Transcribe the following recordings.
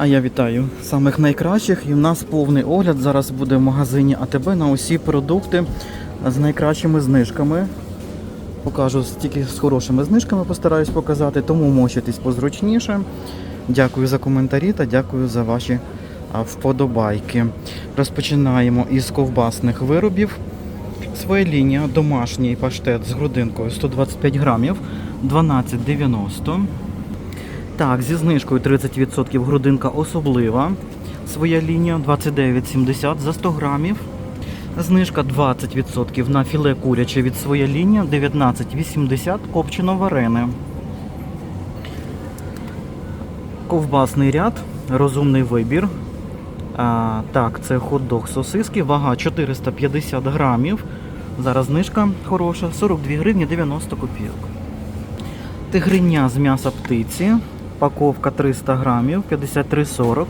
А я вітаю самих найкращих. І в нас повний огляд зараз буде в магазині АТБ на усі продукти з найкращими знижками. Покажу тільки з хорошими знижками, постараюсь показати, тому мочитесь позручніше. Дякую за коментарі та дякую за ваші вподобайки. Розпочинаємо із ковбасних виробів. Своя лінія домашній паштет з грудинкою 125 грамів 12,90. Так, зі знижкою 30% грудинка особлива. Своя лінія 29,70 за 100 грамів. Знижка 20% на філе куряче від своя лінія 19,80 копчено варене. Ковбасний ряд, розумний вибір. А, так, це хот-дог сосиски, вага 450 грамів. Зараз знижка хороша, 42 гривні 90 копійок. Тигриня з м'яса птиці. Паковка 300 грамів, 53,40.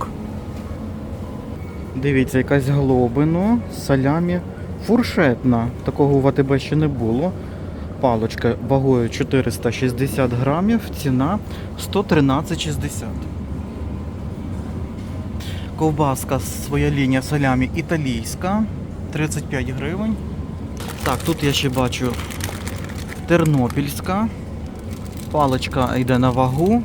Дивіться, якась глобино, салямі, фуршетна. Такого в АТБ ще не було. Палочка вагою 460 грамів, ціна 113,60. Ковбаска своя лінія салямі італійська, 35 гривень. Так, тут я ще бачу тернопільська. Паличка йде на вагу.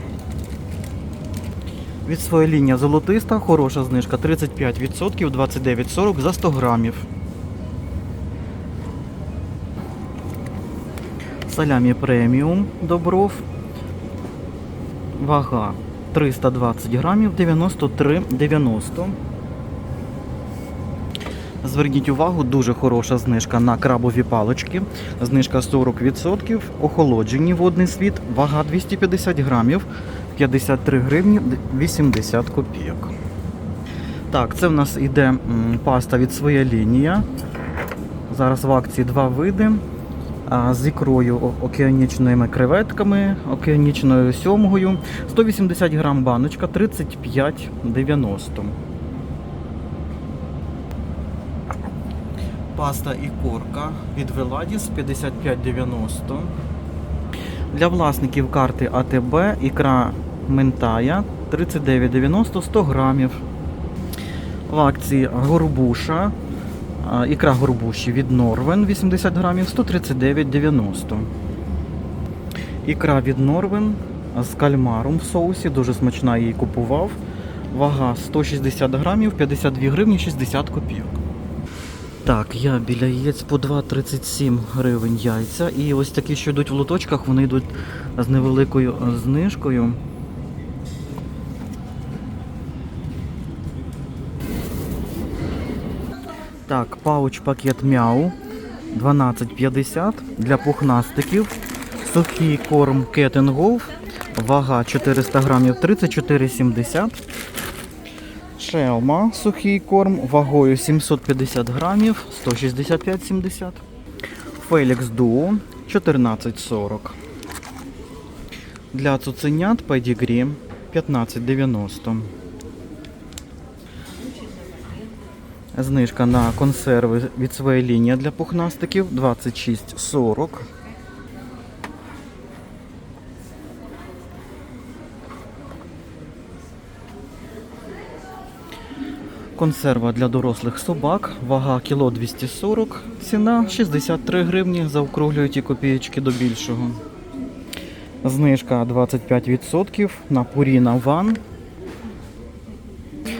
Від своєї лінії золотиста, хороша знижка 35%, 29,40 за 100 грамів. Салямі преміум добров. Вага 320 грамів 93,90. Зверніть увагу, дуже хороша знижка на крабові палички. Знижка 40%, охолоджені водний світ, вага 250 грамів, 53 гривні 80 копійок. Так, це в нас іде паста від своя лінія. Зараз в акції два види. З ікрою океанічними креветками, океанічною сьомгою. 180 грам баночка, 35,90. Паста і корка від Веладіс 55,90. Для власників карти АТБ ікра Ментая 39,90 100 грамів. В акції горбуша. Ікра горбуші від Норвен 80 грамів 139,90. Ікра від Норвен з кальмаром в соусі. Дуже смачна її купував. Вага 160 грамів 52 гривні 60 копійок. Так, я біля яєць по 2,37 гривень яйця. І ось такі, що йдуть в лоточках, вони йдуть з невеликою е, знижкою. Так, пауч пакет мяу 12,50 для пухнастиків. Сухий корм Cat вага 400 грамів 34,70. Шелма, сухий корм вагою 750 грамів, 165,70. Фелікс Дуо 14,40. Для цуценят педігрі 15,90. Знижка на консерви від своєї лінії для пухнастиків 26,40. Консерва для дорослих собак, вага кіло 240, ціна 63 гривні, заокруглюють і копієчки до більшого. Знижка 25% на Purina One.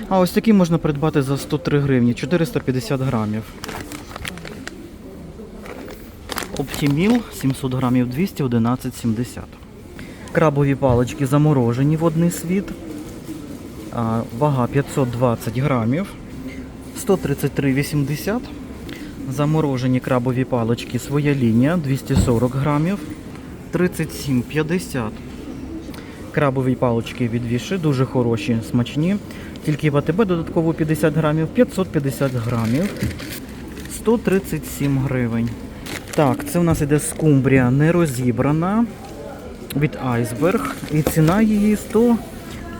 А ось такі можна придбати за 103 гривні, 450 грамів. Оптіміл 700 грамів 211,70. Крабові палички заморожені водний світ. Вага 520 грамів, 133,80. Заморожені крабові палички своя лінія 240 грамів, 37,50. Крабові палички від віши, дуже хороші, смачні. Тільки в АТБ додатково 50 грамів, 550 грамів, 137 гривень. Так, це у нас іде скумбрія не розібрана від Айсберг. І ціна її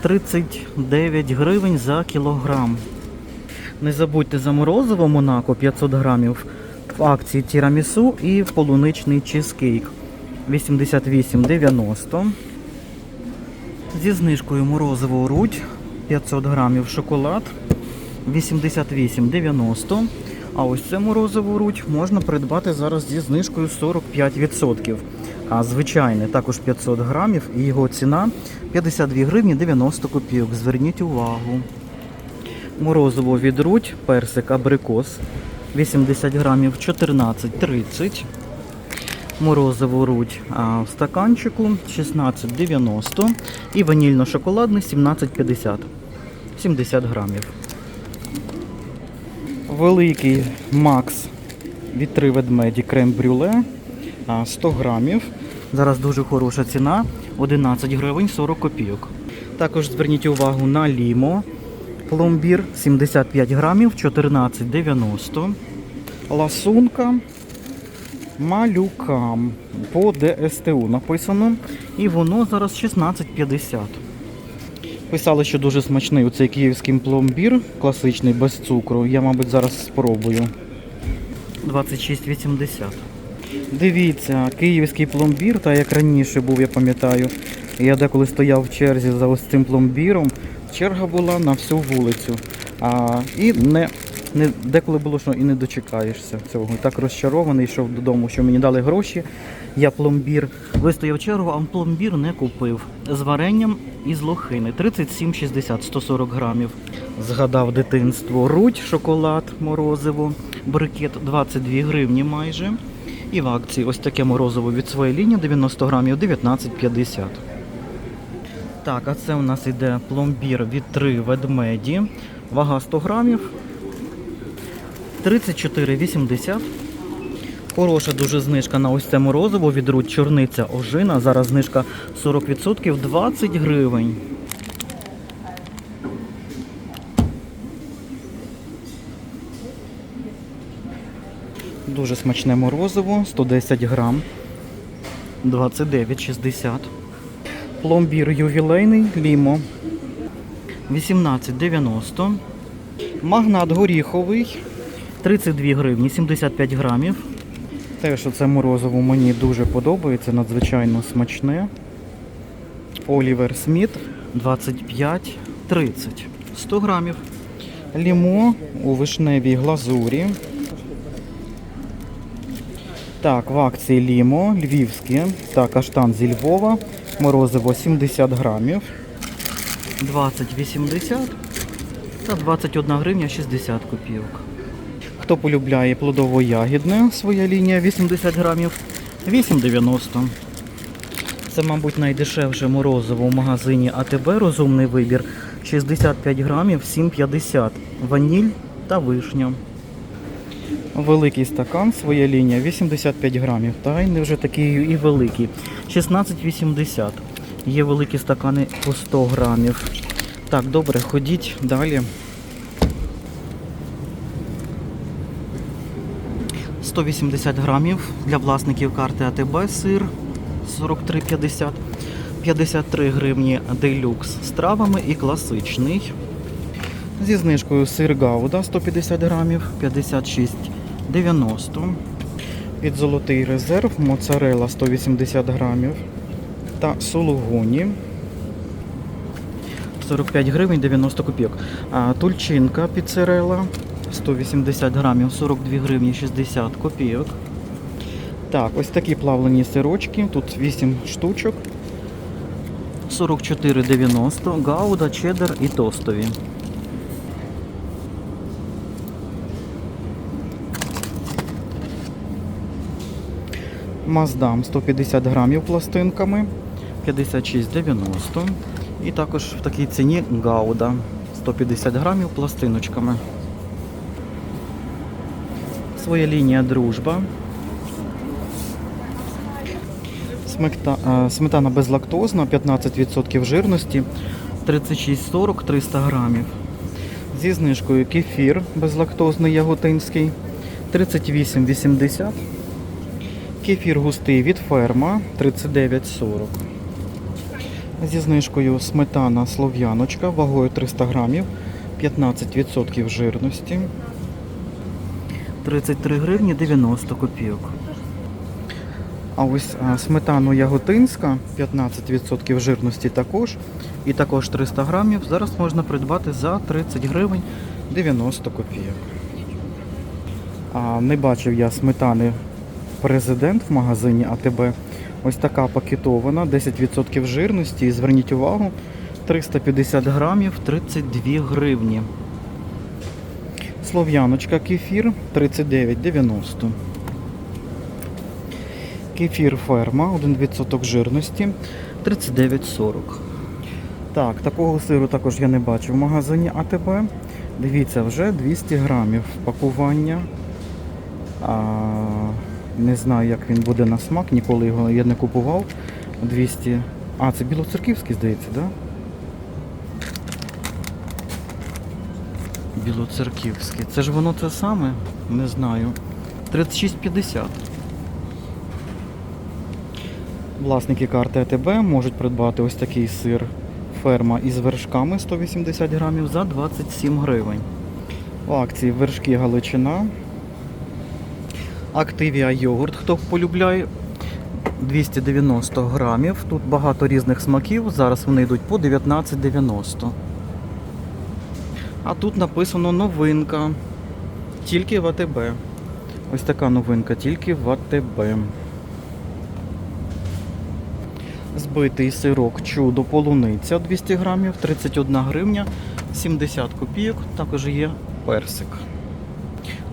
139 гривень за кілограм. Не забудьте за морозиво Монако 500 грамів в акції тірамісу і полуничний чизкейк 88,90. Зі знижкою морозиво рудь 500 грамів шоколад 88,90. А ось це морозиво руть можна придбати зараз зі знижкою 45%. А звичайне також 500 грамів і його ціна 52 гривні 90 копійок. Зверніть увагу. Морозиво від руть, персик абрикос 80 грамів 14,30. Морозиво руть а, в стаканчику 16,90 і ванільно-шоколадний 17,50 70 грамів. Великий Макс від три ведмеді крем-брюле 100 грамів. Зараз дуже хороша ціна 11 гривень 40 копійок. Також зверніть увагу на лімо. Пломбір 75 грамів 14,90. Ласунка малюкам по ДСТУ написано. І воно зараз 16,50. Писали, що дуже смачний оцей київський пломбір, класичний, без цукру. Я, мабуть, зараз спробую. 26,80. Дивіться, київський пломбір, та як раніше був, я пам'ятаю. Я деколи стояв в черзі за ось цим пломбіром. Черга була на всю вулицю. А, і не, не, деколи було, що і не дочекаєшся цього. Так розчарований, йшов додому, що мені дали гроші. Я пломбір вистояв чергу, а пломбір не купив. З варенням із лохини 37,60 140 грамів. Згадав дитинство. Рудь, шоколад, морозиво, брикет 22 гривні майже. І в акції ось таке морозиво від своєї лінії 90 грамів 19,50. Так, а це у нас іде пломбір від три ведмеді. Вага 100 грамів. 34,80. Хороша дуже знижка на ось це морозиво від Рудь чорниця ожина. Зараз знижка 40%, 20 гривень. Дуже смачне морозиво, 110 грам, 29,60. Пломбір ювілейний лімо 18,90. Магнат горіховий 32 гривні, 75 грамів. Те, що це морозиво мені дуже подобається, надзвичайно смачне. Олівер Сміт 25,30. 100 грамів. Лімо у вишневій глазурі. Так, в акції Лімо, львівське та каштан зі Львова. Морозиво 70 грамів. 20,80 та 21 гривня 60 копійок. Хто полюбляє плодово-ягідне, своя лінія 80 грамів, 8,90. Це, мабуть, найдешевше морозиво в магазині АТБ розумний вибір. 65 грамів, 7,50. Ваніль та вишня. Великий стакан, своя лінія 85 грамів. Та й не вже такий і великий. 16,80. Є великі стакани по 100 грамів. Так, добре, ходіть далі. 180 грамів для власників карти АТБ сир 43,50. 53 гривні делюкс з травами і класичний. Зі знижкою сир Гауда 150 грамів, 56,90. Від золотий резерв моцарела 180 грамів та сулугуні 45 гривень 90 копійок. Тульчинка піцерела 180 грамів 42 гривні 60 копійок. Так, ось такі плавлені сирочки, тут 8 штучок. 44,90, гауда, чеддер і тостові. Маздам 150 грамів пластинками, 56,90. І також в такій ціні гауда 150 грамів пластиночками. Своя лінія дружба. Е, сметана безлактозна, 15% жирності, 36,40 300 грамів. Зі знижкою кефір безлактозний яготинський, 38,80. Кефір густий від ферма 39,40. Зі знижкою сметана слов'яночка вагою 300 грамів, 15% жирності. 33 гривні 90 копійок. А ось сметану яготинська 15% жирності також і також 300 грамів зараз можна придбати за 30 гривень 90 копійок. А не бачив я сметани президент в магазині АТБ. Ось така пакетована, 10% жирності. І зверніть увагу, 350 грамів 32 гривні. Слов'яночка кефір 39,90. Кефір ферма, 1% жирності 39,40. Так, такого сиру також я не бачу в магазині АТБ. Дивіться, вже 200 грамів пакування. Не знаю, як він буде на смак, ніколи його я не купував. 200. А, це білоцерківський, здається, так? Да? Білоцерківський. Це ж воно це саме? Не знаю. 36,50. Власники карти АТБ можуть придбати ось такий сир ферма із вершками 180 грамів за 27 гривень. В акції вершки Галичина. Активія йогурт, хто полюбляє 290 грамів. Тут багато різних смаків. Зараз вони йдуть по 19,90. А тут написано новинка. Тільки в АТБ. Ось така новинка, тільки в АТБ. Збитий сирок чудо полуниця 200 грамів, 31 гривня, 70 копійок. Також є персик.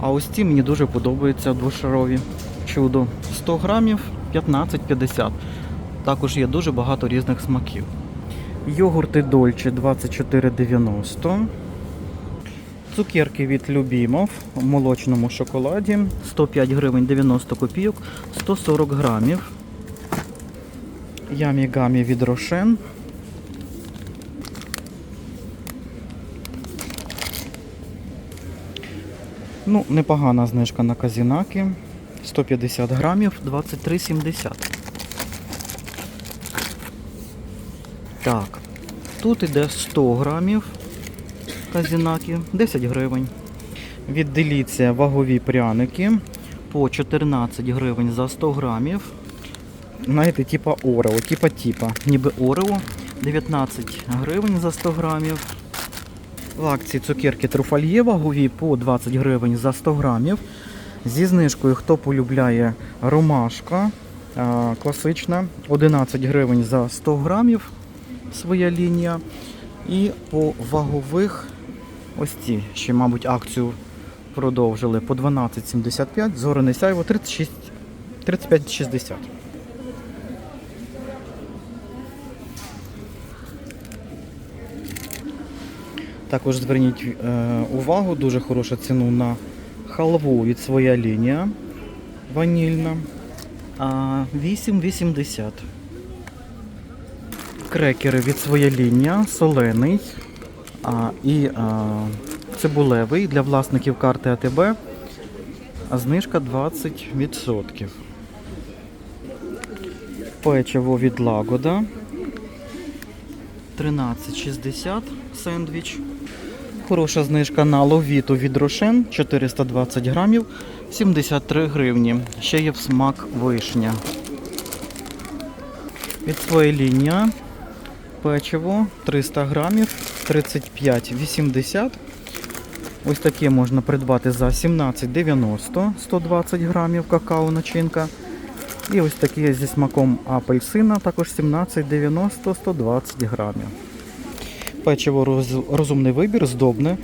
А ось ці мені дуже подобаються двошарові. Чудо 100 грамів 15,50. Також є дуже багато різних смаків. Йогурти Дольче 24,90. Цукерки від Любімов в молочному шоколаді 105 гривень 90 копійок, 140 грамів. Ямі гамі від Рошен. Ну, непогана знижка на казінаки. 150 грамів, 23,70. Так, тут іде 100 грамів казінаки, 10 гривень. Від Деліція вагові пряники по 14 гривень за 100 грамів. Знаєте, типа Орео, типа типа. Ніби Орео. 19 гривень за 100 грамів. В акції цукерки труфальє вагові по 20 гривень за 100 грамів. Зі знижкою, хто полюбляє ромашка класична, 11 гривень за 100 грамів своя лінія. І по вагових ось ці, ще, мабуть, акцію продовжили по 12,75, зорене сяйво 36, 35,60. Також зверніть е, увагу, дуже хороша ціну на халву від своя лінія ванільна. 8,80. Крекери від своя лінія, солений а, і а, цибулевий для власників карти АТБ. А знижка 20%. Печиво від Лагода. 13,60 сендвіч. Хороша знижка на ловіту від Рошен 420 грамів, 73 гривні. Ще є в смак вишня. Від своєї лінія печиво 300 грамів, 35,80. Ось таке можна придбати за 17,90, 120 грамів какао начинка. І ось такі зі смаком апельсина, також 17,90, 120 грамів. Печиво роз- розумний вибір, здобне,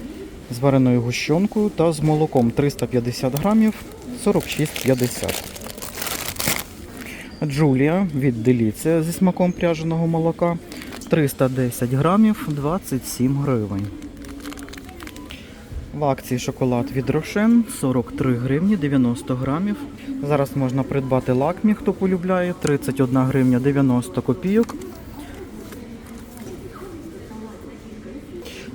з вареною гущонкою та з молоком 350 грамів, 46,50. Джулія від Деліція зі смаком пряженого молока 310 грамів, 27 гривень. В акції шоколад від Рошен 43 гривні 90 грамів. Зараз можна придбати лакмі, хто полюбляє, 31 гривня 90 копійок.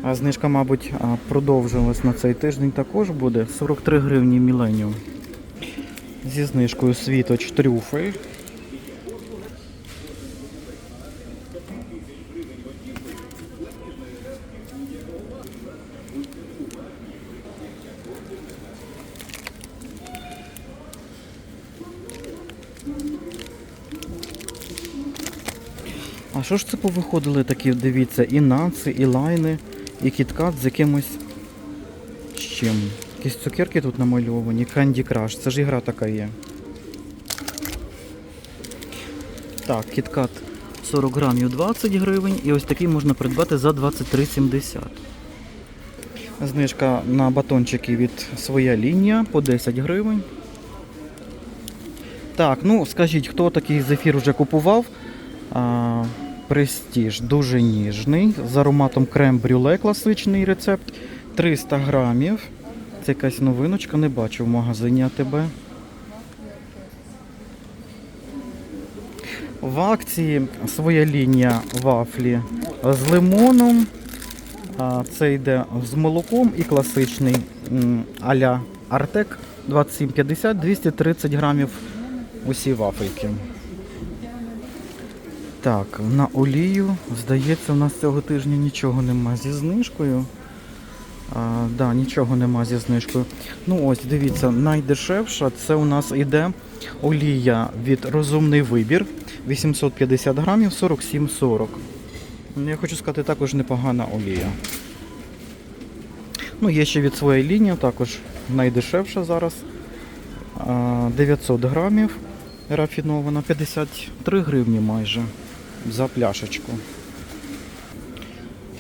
А знижка, мабуть, продовжилась на цей тиждень також буде 43 гривні Міленіум. Зі знижкою світоч трюфель. А А що ж це повиходили такі, дивіться, і наци, і лайни, і кіткат з якимось з чим? Якісь цукерки тут намальовані, Candy Crush, це ж ігра така є. Так, кіткат 40 грамів 20 гривень, і ось такий можна придбати за 23,70. Знижка на батончики від своя лінія по 10 гривень. Так, ну скажіть, хто такий зефір вже купував? А, Престіж дуже ніжний, з ароматом крем-брюле класичний рецепт. 300 грамів. Це якась новиночка, не бачу в магазині АТБ. В акції своя лінія вафлі з лимоном. Це йде з молоком і класичний а-ля Артек 27,50, 230 грамів усі вафельки. Так, на олію, здається, у нас цього тижня нічого нема зі знижкою. А, да, нічого нема зі знижкою. Ну ось, дивіться, найдешевша це у нас іде олія від розумний вибір 850 грамів 47,40. Ну, Я хочу сказати, також непогана олія. Ну, є ще від своєї лінії, також найдешевша зараз. 900 грамів рафінована, 53 гривні майже за пляшечку.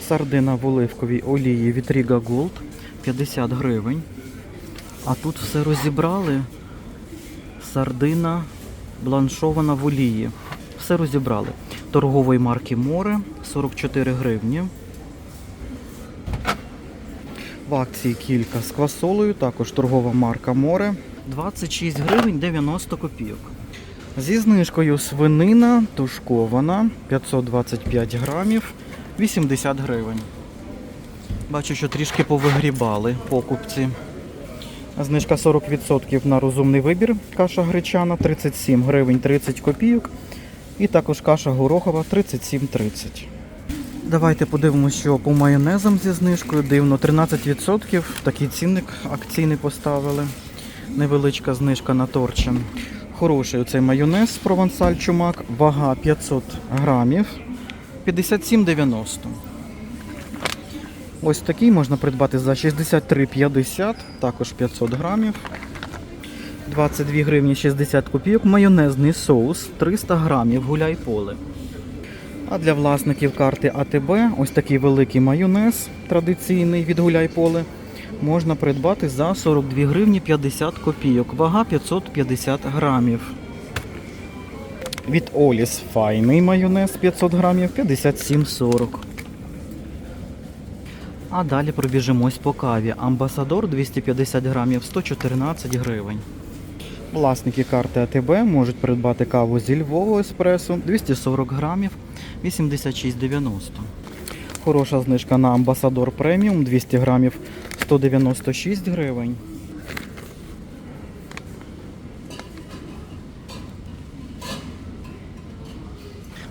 Сардина в оливковій олії від Riga Gold 50 гривень. А тут все розібрали. Сардина бланшована в олії. Все розібрали. Торгової марки Море 44 гривні. В акції кілька з квасолею, також торгова марка Море 26 гривень 90 копійок. Зі знижкою свинина тушкована 525 грамів 80 гривень. Бачу, що трішки повигрібали покупці. Знижка 40% на розумний вибір. Каша гречана 37 гривень 30 копійок. І також каша горохова 37,30. Давайте подивимося, що по майонезам зі знижкою. Дивно, 13%. Такий цінник акційний поставили. Невеличка знижка на торчин. Хороший оцей майонез провансаль чумак. Вага 500 грамів. 57,90. Ось такий можна придбати за 63,50, також 500 грамів. 22 гривні 60 копійок. Майонезний соус 300 грамів гуляй поле. А для власників карти АТБ ось такий великий майонез традиційний від гуляй поле можна придбати за 42 гривні 50 копійок. Вага 550 грамів. Від Оліс файний майонез 500 грамів 57,40. А далі пробіжимось по каві. Амбасадор 250 грамів 114 гривень. Власники карти АТБ можуть придбати каву зі Львову еспресо 240 грамів 86,90. Хороша знижка на Амбасадор преміум 200 грамів 196 гривень.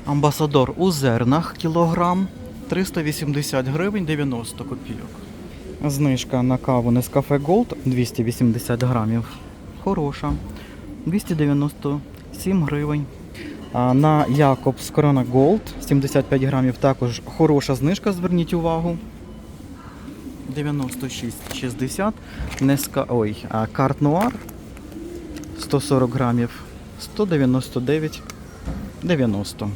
Амбасадор у зернах кілограм 380 гривень 90 копійок. Знижка на каву Nescafe Gold 280 грамів. Хороша. 297 гривень. На Якобс Corona Gold 75 грамів також хороша знижка, зверніть увагу. 96,60. Неска... Ой, а Карт Нуар 140 грамів 199,90.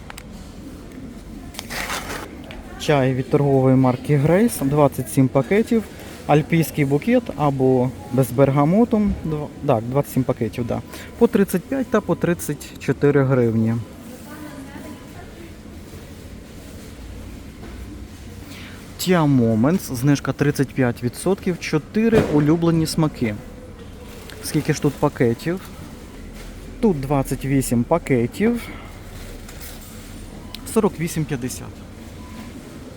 Чай від торгової марки Грейс 27 пакетів. Альпійський букет або без бергамоту. Так, 27 пакетів, да. По 35 та по 34 гривні. Tia Moments, знижка 35%, 4 улюблені смаки. Скільки ж тут пакетів? Тут 28 пакетів. 48,50.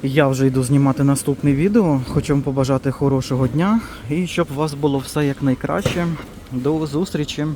Я вже йду знімати наступне відео. Хочу вам побажати хорошого дня і щоб у вас було все як найкраще. До зустрічі!